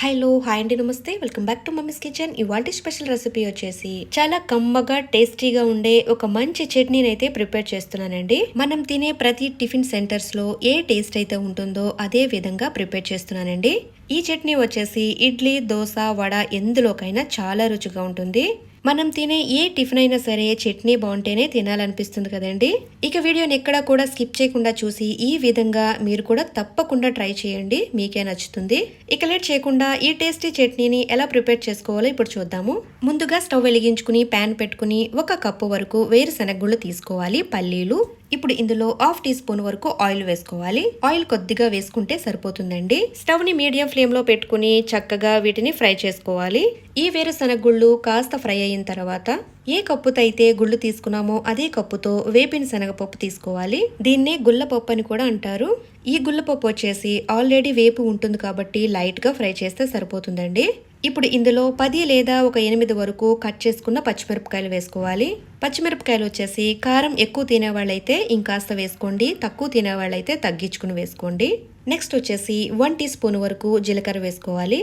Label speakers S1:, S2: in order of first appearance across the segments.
S1: Hello hi అండి నమస్తే. Welcome back to mummy's kitchen ఇవాళ స్పెషల్ రెసిపీ వచ్చేసి చాలా కమ్మగా టేస్టీగా ఉండే ఒక మంచి చట్నీని అయితే ప్రిపేర్ చేస్తున్నానండి. మనం తినే ప్రతి టిఫిన్ సెంటర్స్లో ఏ టేస్ట్ అయితే ఉంటుందో అదే విధంగా ప్రిపేర్ చేస్తున్నానండి. ఈ చట్నీ వచ్చేసి ఇడ్లీ దోశ వడ ఎందులోకైనా చాలా రుచిగా ఉంటుంది. మనం తినే ఏ టిఫిన్ అయినా సరే చట్నీ బాగుంటేనే తినాలనిపిస్తుంది కదండి. ఇక వీడియోని ఎక్కడా కూడా స్కిప్ చేయకుండా చూసి ఈ విధంగా మీరు కూడా తప్పకుండా ట్రై చేయండి. మీకే నచ్చుతుంది. ఇక లేట్ చేయకుండా ఈ టేస్టీ చట్నీని ఎలా ప్రిపేర్ చేసుకోవాలో ఇప్పుడు చూద్దాము. ముందుగా స్టవ్ వెలిగించుకుని ప్యాన్ పెట్టుకుని ఒక కప్పు వరకు వేరుశనగగుళ్ళు తీసుకోవాలి. పల్లీలు ఇప్పుడు ఇందులో హాఫ్ టీ స్పూన్ వరకు ఆయిల్ వేసుకోవాలి. ఆయిల్ కొద్దిగా వేసుకుంటే సరిపోతుందండి. స్టవ్ని మీడియం ఫ్లేమ్లో పెట్టుకుని చక్కగా వీటిని ఫ్రై చేసుకోవాలి. ఈ వేరుశనగ గుళ్ళు కాస్త ఫ్రై అయిన తర్వాత ఏ కప్పుతో అయితే గుళ్ళు తీసుకున్నామో అదే కప్పుతో వేపిన శనగపప్పు తీసుకోవాలి. దీన్నే గుల్లపప్పు అని కూడా అంటారు. ఈ గుల్లపప్పు వచ్చేసి ఆల్రెడీ వేపు ఉంటుంది కాబట్టి లైట్గా ఫ్రై చేస్తే సరిపోతుందండి. ఇప్పుడు ఇందులో పది లేదా ఒక ఎనిమిది వరకు కట్ చేసుకున్న పచ్చిమిరపకాయలు వేసుకోవాలి. పచ్చిమిరపకాయలు వచ్చేసి కారం ఎక్కువ తినేవాళ్ళైతే ఇంకాస్త వేసుకోండి తక్కువ తినేవాళ్ళైతే తగ్గించుకుని వేసుకోండి. నెక్స్ట్ వచ్చేసి వన్ టీ స్పూన్ వరకు జీలకర్ర వేసుకోవాలి.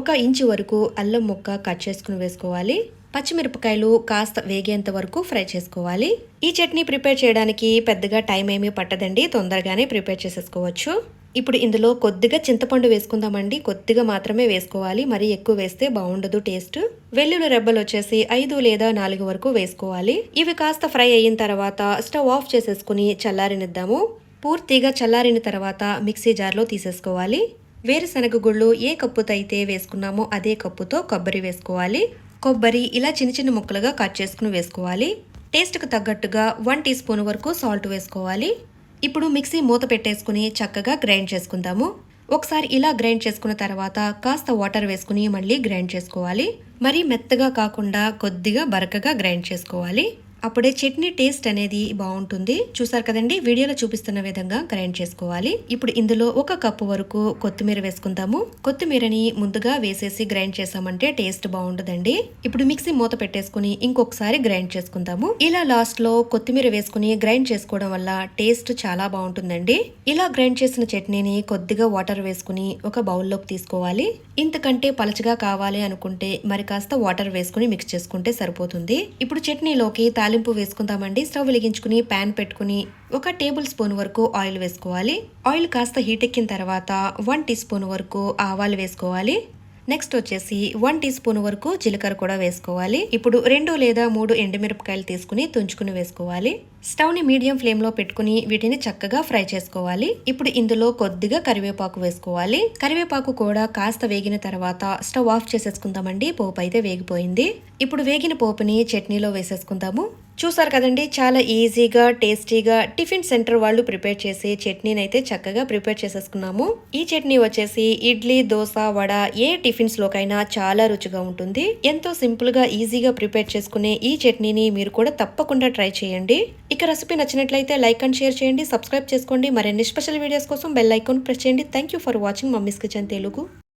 S1: ఒక ఇంచు వరకు అల్లం ముక్క కట్ చేసుకుని వేసుకోవాలి. పచ్చిమిరపకాయలు కాస్త వేగేంత వరకు ఫ్రై చేసుకోవాలి. ఈ చట్నీ ప్రిపేర్ చేయడానికి పెద్దగా టైం ఏమీ పట్టదండి తొందరగానే ప్రిపేర్ చేసేసుకోవచ్చు. ఇప్పుడు ఇందులో కొద్దిగా చింతపండు వేసుకుందామండి. కొద్దిగా మాత్రమే వేసుకోవాలి. మరీ ఎక్కువ వేస్తే బాగుండదు టేస్ట్. వెల్లుల్లి రెబ్బలు వచ్చేసి ఐదు లేదా నాలుగు వరకు వేసుకోవాలి. ఇవి కాస్త ఫ్రై అయిన తర్వాత స్టవ్ ఆఫ్ చేసేసుకుని చల్లారినిద్దాము. పూర్తిగా చల్లారిన తర్వాత మిక్సీ జార్లో తీసేసుకోవాలి. వేరుశనగ గుళ్ళు ఏ కప్పుతో అయితే వేసుకున్నామో అదే కప్పుతో కొబ్బరి వేసుకోవాలి. కొబ్బరి ఇలా చిన్న చిన్న ముక్కలుగా కట్ చేసుకుని వేసుకోవాలి. టేస్ట్కి తగ్గట్టుగా వన్ టీ స్పూన్ వరకు సాల్ట్ వేసుకోవాలి. ఇప్పుడు మిక్సీ మూత పెట్టేసుకుని చక్కగా గ్రైండ్ చేసుకుందాము. ఒకసారి ఇలా గ్రైండ్ చేసుకున్న తర్వాత కాస్త వాటర్ వేసుకుని మళ్ళీ గ్రైండ్ చేసుకోవాలి. మరీ మెత్తగా కాకుండా కొద్దిగా బరకగా గ్రైండ్ చేసుకోవాలి. అప్పుడే చట్నీ టేస్ట్ అనేది బాగుంటుంది. చూసారు కదండి? వీడియోలో చూపిస్తున్న విధంగా గ్రైండ్ చేసుకోవాలి. ఇప్పుడు ఇందులో ఒక కప్పు వరకు కొత్తిమీర వేసుకుందాము. కొత్తిమీరని ముందుగా వేసేసి గ్రైండ్ చేసామంటే టేస్ట్ బాగుంటుందండి ఇప్పుడు మిక్సీ మూత పెట్టేసుకుని ఇంకొకసారి గ్రైండ్ చేసుకుందాము. ఇలా లాస్ట్లో కొత్తిమీర వేసుకుని గ్రైండ్ చేసుకోవడం వల్ల టేస్ట్ చాలా బాగుంటుందండి. ఇలా గ్రైండ్ చేసిన చట్నీని కొద్దిగా వాటర్ వేసుకుని ఒక బౌల్లోకి తీసుకోవాలి. ఇంతకంటే పలచగా కావాలి అనుకుంటే మరి కాస్త వాటర్ వేసుకుని మిక్స్ చేసుకుంటే సరిపోతుంది. ఇప్పుడు చట్నీలోకి తాలింపు వేసుకుందామండి. స్టవ్ వెలిగించుకుని ప్యాన్ పెట్టుకుని ఒక టేబుల్ స్పూన్ వరకు ఆయిల్ వేసుకోవాలి. ఆయిల్ కాస్త హీట్ ఎక్కిన తర్వాత వన్ టీ స్పూన్ వరకు ఆవాలు వేసుకోవాలి. నెక్స్ట్ వచ్చేసి వన్ టీ స్పూన్ వరకు జీలకర్ర కూడా వేసుకోవాలి. ఇప్పుడు రెండు లేదా మూడు ఎండుమిరపకాయలు తీసుకుని తుంచుకుని వేసుకోవాలి. స్టవ్ని మీడియం ఫ్లేమ్లో పెట్టుకుని వీటిని చక్కగా ఫ్రై చేసుకోవాలి. ఇప్పుడు ఇందులో కొద్దిగా కరివేపాకు వేసుకోవాలి. కరివేపాకు కూడా కాస్త వేగిన తర్వాత స్టవ్ ఆఫ్ చేసేసుకుందామండి. పోపు అయితే వేగిపోయింది. ఇప్పుడు వేగిన పోపుని చట్నీలో వేసేసుకుందాము. చూసారు కదండి చాలా ఈజీగా టేస్టీగా టిఫిన్ సెంటర్ వాళ్ళు ప్రిపేర్ చేసి చట్నీని అయితే చక్కగా ప్రిపేర్ చేసేసుకున్నాము. ఈ చట్నీ వచ్చేసి ఇడ్లీ దోశ వడ ఏ టిఫిన్స్ లోకైనా చాలా రుచిగా ఉంటుంది. ఎంతో సింపుల్గా ఈజీగా ప్రిపేర్ చేసుకునే ఈ చట్నీని మీరు కూడా తప్పకుండా ట్రై చేయండి. ఇక రెసిపీ నచ్చినట్లయితే లైక్ అండ్ షేర్ చేయండి సబ్స్క్రైబ్ చేసుకోండి. మరిన్ని స్పెషల్ వీడియోస్ కోసం బెల్ ఐకాన్ ప్రెస్ చేయండి. Thank you for watching mummy's kitchen Telugu.